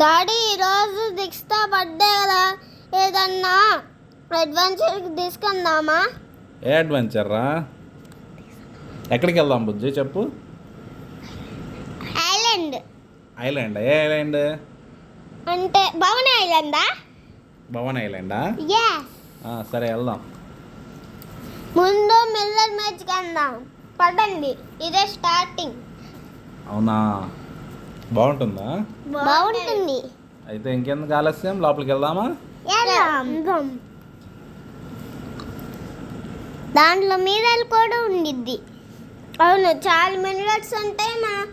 Daddy ఈరోజు దిక్స్తా birthday కదా. ఏదన్నా అడ్వెంచర్కి తీసుకుందామా? ఏ అడ్వెంచర్ రా? ఎక్కడికి వెళ్దాం బుజ్జి చెప్పు. ఐలాండ్ ఐలాండ్ ఏ ఐలాండ్ అంటే భవన్ ఐలాండా భవన్ ఐలాండా సరే వెళ్దాం. ముందు మిల్లర్ మ్యాచ్ కందాం. పడండి ఇదే స్టార్టింగ్ అవునా? బాగుంటుందా? బాగుంటుంది. అయితే ఇంకెందుకు ఆలస్యం? లోపలికి వెళ్దామా? వెళ్దాం. దాంట్లో మీరల్ కూడా ఉండిద్ది. అవును చాలా మినిట్స్ ఉంటాయి మా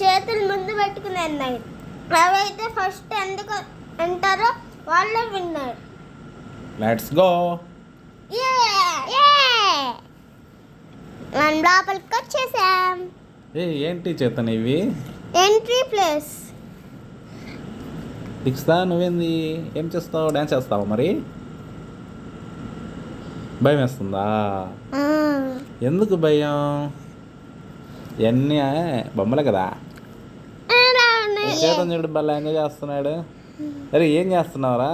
చేతులు ముందు పెట్టుకుని అవైతే ఫస్ట్ ఎందుకు అంటారో వాళ్ళే విన్నారు. లెట్స్ గో మనం లోపలికి వచ్చేసాం. ఏంటి చేతన్ ఇవి? ఎంట్రీ ప్లేస్ దిక్స్తా నువ్వేంది? ఏం చేస్తావు? డ్యాన్స్ చేస్తావా మరి? భయం వేస్తుందా? ఎందుకు భయం? ఇవన్నీ బొమ్మలే కదా? చూడు భలే ఎంజాయ్ చేస్తున్నాడు. అరే ఏం చేస్తున్నావురా?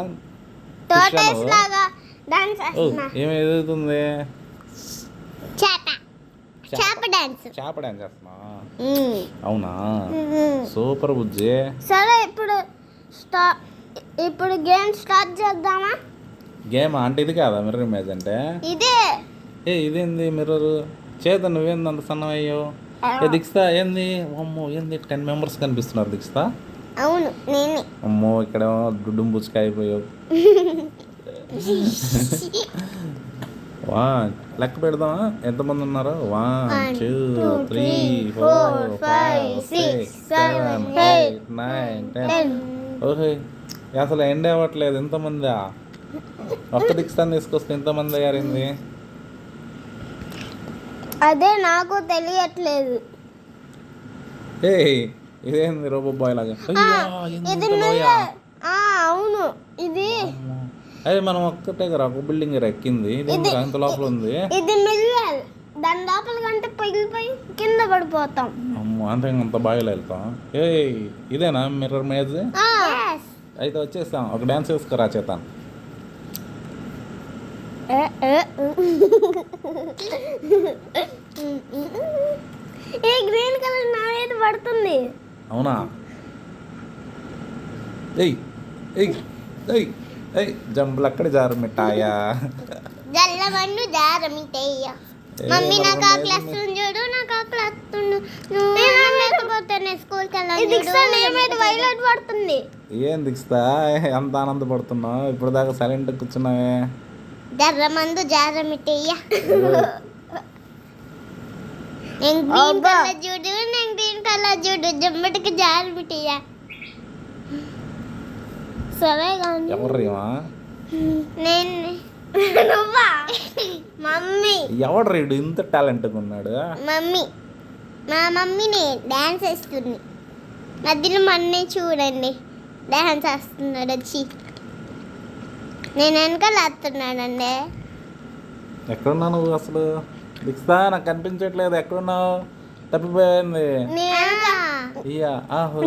ఏం ఎదుగుతుంది? చేప డాన్స్. చేప డ్యాన్స్ చేస్తున్నావా అవునా. సూపర్ బుజ్జి. సరే ఇప్పుడు ఇప్పుడు గేమ్ స్టార్ట్ చేద్దామా? గేమ్? అంటే ఇది కాదా మిర్రర్ ఇమేజ్ అంటే? ఇదే. ఏ ఇదేంది మిర్రర్? చేత నువ్వేంది అంత సన్నమయ్యో ఏ దిక్స్తా ఏంది? అమ్మో ఏంది? టెన్ మెంబర్స్ కనిపిస్తున్నారు దిక్స్తా అవును నేనే. అమ్మో ఇక్కడ డుడ్డుం బుచ్చుక అయిపోయావు. వన్ లెక్క పెడదామా? ఎంతమంది ఉన్నారు? One two three four five six seven eight nine ten ఓహే. అసలు ఎండ్ అవ్వట్లేదు. ఎంతమందా? ఒక్క దిక్స్తాన్ని తీసుకొస్తే ఎంతమంది అయ్యారింది? అదే నాకు తెలియట్లేదు. ఏ ఇదేంది రోబో బాయ్ లాగా? ఇది అవును. ఇది. అదే మనం ఒక్కటే కదా ఒక బిల్డింగ్ ఎక్కింది. ఇంత లోపల ఉంది. ఇది మిర్రర్ దాని లోపల కంటే పగిలిపోయి కింద పడిపోతాం. అమ్మో అంతే అంత బాగా వెళ్తాం. ఏ ఇదేనా మిర్రర్ మేజ్. అయితే వచ్చేస్తాం. ఒక డ్యాన్స్ వేసుకురా చేతాను ఏ, గ్రీన్ కలర్ నా మీద పడుతుంది. అవునా? ఏయ్ ఏయ్ ఏయ్. అక్కడ జారు మిఠాయా జల్లమన్ను జారమిటయ్య ఏ, మమ్మీ నాకు ఆకలి. వస్తుంది చూడు నాకు ఆకలి వస్తుంది నేను లేకపోతే స్కూల్కి వెళ్ళాలి మీద వైలెట్ పడుతుంది? ఏం దిక్స్తా ఎంత ఆనందపడుతున్నావు? ఇప్పుడు దాకా సైలెంట్ కూర్చున్నావే. జర్రమందు జారమిటయ్య నేను గ్రీన్ కలర్ చూడు నేను గ్రీన్ కలర్ చూడు జమ్మటికి జారమిటయ్య సరే కానీ ఎవర్రీమా నేను. నువ్వా? మమ్మీ. ఎవడు రీడు ఇంత టాలెంట్గా ఉన్నాడు? మమ్మీ. మా మమ్మీని డ్యాన్స్ వేస్తుంది. మధ్యలో మన్నే చూడండి. డ్యాన్స్ వేస్తున్నాడు. వచ్చి నేను వెనకాల వేస్తున్నాడండి ఎక్కడున్నావు నువ్వు అసలు? దిక్స్తా నాకు కనిపించట్లేదు. ఎక్కడున్నావు? తప్పిపోయింది.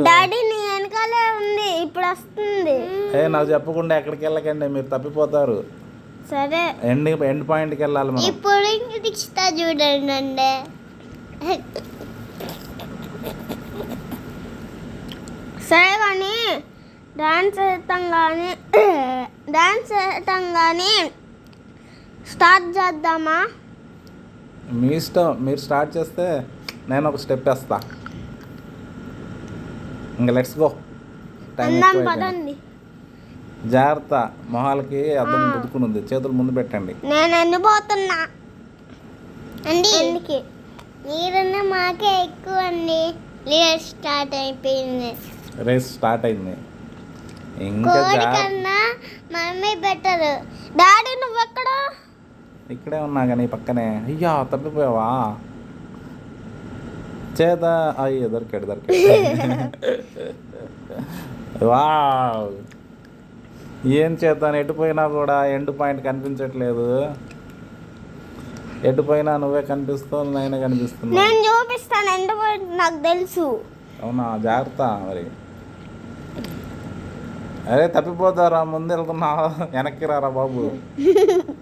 డాడీ నీ వెనకాలే ఉంది ఇప్పుడు వస్తుంది. ఏ నాకు చెప్పకుండా ఎక్కడికి వెళ్ళకండి మీరు తప్పిపోతారు. సరే. ఎండ్ ఎండ్ పాయింట్కి వెళ్ళాలి మనం. ఇప్పుడు ఇంక చూడండి అండి. సరే కానీ డాన్స్ వేస్తాం కానీ డాన్స్ వేస్తాం కానీ స్టార్ట్ చేద్దామా? మీ ఇష్టం మీరు స్టార్ట్ చేస్తే నేను ఒక స్టెప్ వేస్తా. ఇంకా లెట్స్ గో. టైం జాగ్రత్త మొహాలకి పుదుకుని ఉంది చేతులు ముందు పెట్టండి. నేను ఎండిపోతున్నా అండి. ఎందుకే నీరున్న మాకే ఎక్కువ అండి. లీడర్ స్టార్ట్ అయిపోయింది. రేస్ స్టార్ట్ అయింది. ఇంకా కన్నా మమ్మీ బెటర్. డాడీ నువ్వు ఎక్కడ ఇక్కడే ఉన్నా కానీ పక్కనే. అయ్యా తప్పిపోయావా? చేత అయ్యో దొరికాడు దొరికాడు వావ్. ఏం చేద్దాను ఎటు పోయినా కూడా ఎండ్ పాయింట్ కనిపించట్లేదు. ఎటు పోయినా నువ్వే కనిపిస్తావు నేనే కనిపిస్తున్నా. నేను చూపిస్తాను ఎండిపోయింది నాకు తెలుసు. అవునా? జాగ్రత్త మరి. అరే తప్పిపోతారా ముందు వెళ్తున్నావు? వెనక్కి రారా బాబు.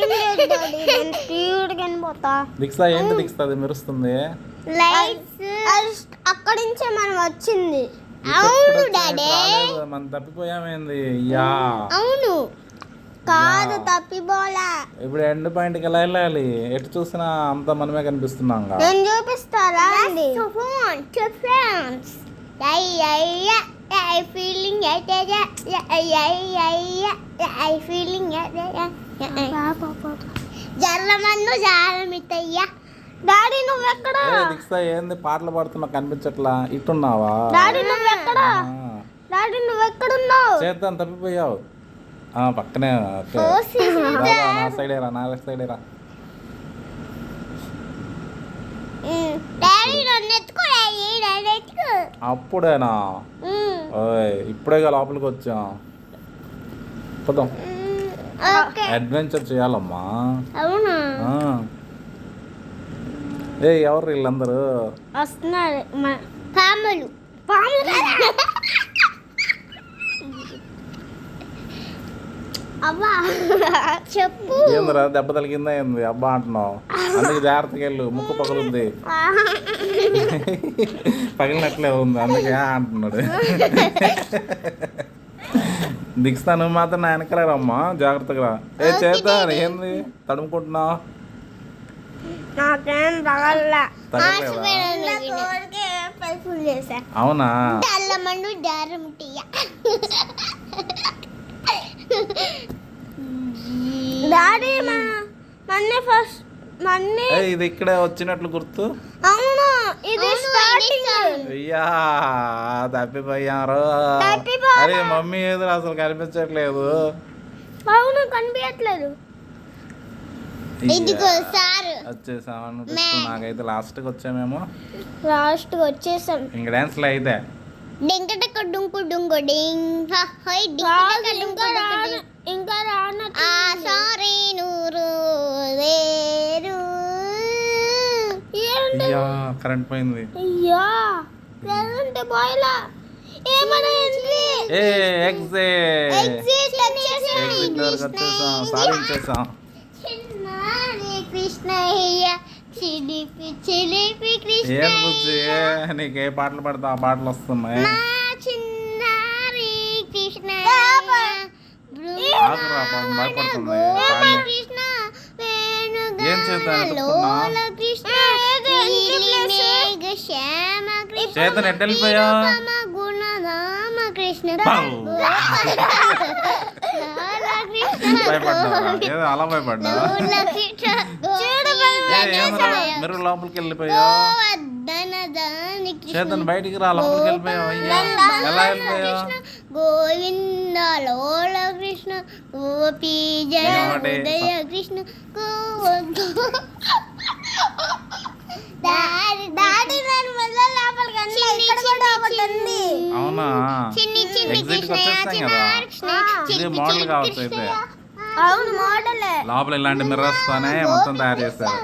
నాకేం ఏంటి దిక్స్తుంది మెరుస్తుంది లైట్స్ అక్కడి నుంచే మనం వచ్చింది అవును డాడీ మనం తప్పిపోయామేంది యా అవును కాదు తప్పిపోలా ఇప్పుడు ఎండ్ పాయింట్కి ఎలా వెళ్ళాలి ఎటు చూసినా అంతా మనమే కనిపిస్తున్నాం నేను చూపిస్తారా అండి friends I feeling I feeling జర్రమన్ను జారమితయ్యా డాడీ నువ్వెక్కడ? దిక్సా ఏంది? పాటలు పాడుతున్నా కనిపించట్లా. ఇట్టున్నావా? డాడీ నువ్వెక్కడ? ఆ. డాడీ నువ్వెక్కడున్నావు? చేద్దాం తప్పిపోయావు. ఆ, పక్కనే నా సైడే రా నా సైడే రా. అప్పుడేనా? ఓయ్ ఇప్పుడేగా లోపలికి వచ్చాం పోదాం అడ్వెంచర్ చేయాలమ్మా. అవునా. ఏ ఎవరు వీళ్ళందరూ? వస్తున్నారు. పాములు. పాములు? అవ్వా చెప్పు. ఏందిరా దెబ్బ తగిలిందా ఏంది? అబ్బా అంటున్నావు. అందుకే జాగ్రత్తగా వెళ్ళు. ముక్కు పగులుంది పగిలినట్లే ఉంది. అందుకే అంటున్నాడు. దిక్స్తా నువ్వు మాత్రం నా వెనకలే రమ్మా జాగ్రత్తగా. ఏ చేద్దాం? ఏంది? తడుముకుంటున్నావు అవునా? డాడీ మా మన్నే ఫస్ట్ మన్నే ఏ ఇది ఇక్కడే వచ్చినట్లు గుర్తు. అవును ఇది స్టార్టింగ్ అయ్యా తప్పిపోయారు. అరే మమ్మీ ఎదురు అసలు కనిపించట్లేదు. అవును కనిపించట్లేదు. ఇదిగో సార్. వచ్చేసాం అనిపిస్తుంది నాకైతే లాస్ట్కి వచ్చామేమో. లాస్ట్ వచ్చేసాం. ఇంక డాన్స్లో అయితే. డింకటక డుంకు డుంకు డింగ్. హై డింకటక డుంకు ఇంకా రాన ఆ సారీ నూరు అయ్యా కరెంట్ పోయింది. అయ్యా లేదంటే బాయ్లా ఏమైంది ఏ ఎగ్జిట్ ఎగ్జిట్ వచ్చేసాం సాధించేసాం. కృష్ణయ్య చిలిపి చిలిపి కృష్ణ ఏం బుజ్జి? నీకు ఏ పాటలు పడతా ఆ పాటలు వస్తున్నాయి. చిన్నారి కృష్ణ భయపడుతుంది. కృష్ణ ఏం చేద్దాం? కృష్ణ. చేతన్ ఎట్టు వెళ్ళిపోయా? భయపడ్డా అలా భయపడ్డా మీరు లోపలికి వెళ్ళిపోయా? చేతన్ బయటికి రా లోపలికి వెళ్ళిపోయావు? అయ్యా ఎలా వెళ్ళిపోయావు? గోవింద లోల కృష్ణ గోపీ జయ కృష్ణ గోవర్ధ కదా. ఇది మోడల్ కావచ్చు అయితే. అవును మోడలే లోపల ఇలాంటి మిర్రర్స్ తోనే మొత్తం తయారు చేస్తారు.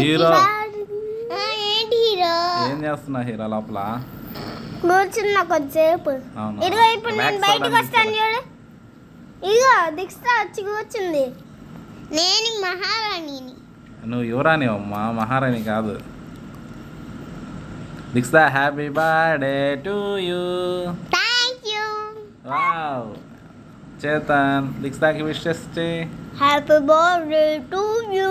హీరో. ఏంటి హీరో? ఏం చేస్తున్నా హీరో లోపల? కూర్చున్న కొద్దిసేపు. అవునా? ఇదిగో ఇప్పుడు నేను బయటకు వస్తాను చూడు. ఇదిగో దిక్స్తా వచ్చి కూర్చుంది. నేను మహారాణిని. నువ్వు యువరాణి అమ్మా మహారాణి కాదు. దిక్స్తా happy birthday to you thank you wow Chetan దిక్స్తాకి wishes చే happy birthday to you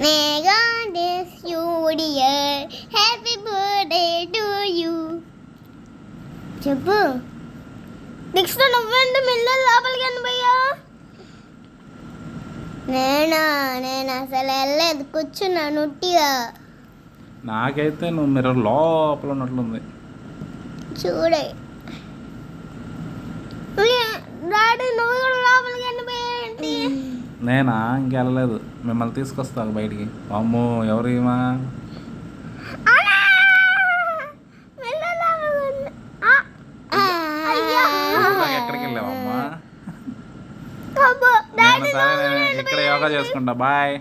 may God is you dear happy birthday to you చెప్పు. నెక్స్ట్ నువ్వెందు మిల్ల లోపలికి అనిపోయా నేనా నేను అసలు వెళ్ళలేదు. కూర్చున్నాను ఉట్టిగా. నాకైతే నువ్వు మిర్రర్ లోపల ఉన్నట్లుంది. చూడే. డాడీ నువ్వు కూడా లోపలికి అనిపోయాయంటి నేనా? ఇంకెళ్ళలేదు మిమ్మల్ని తీసుకొస్తాను బయటికి. అమ్మో ఎవరు ఈమా ఇందాక ఎక్కడికి వెళ్ళావమ్మా? ఇక్కడ యోగా చేసుకుంటా. బాయ్.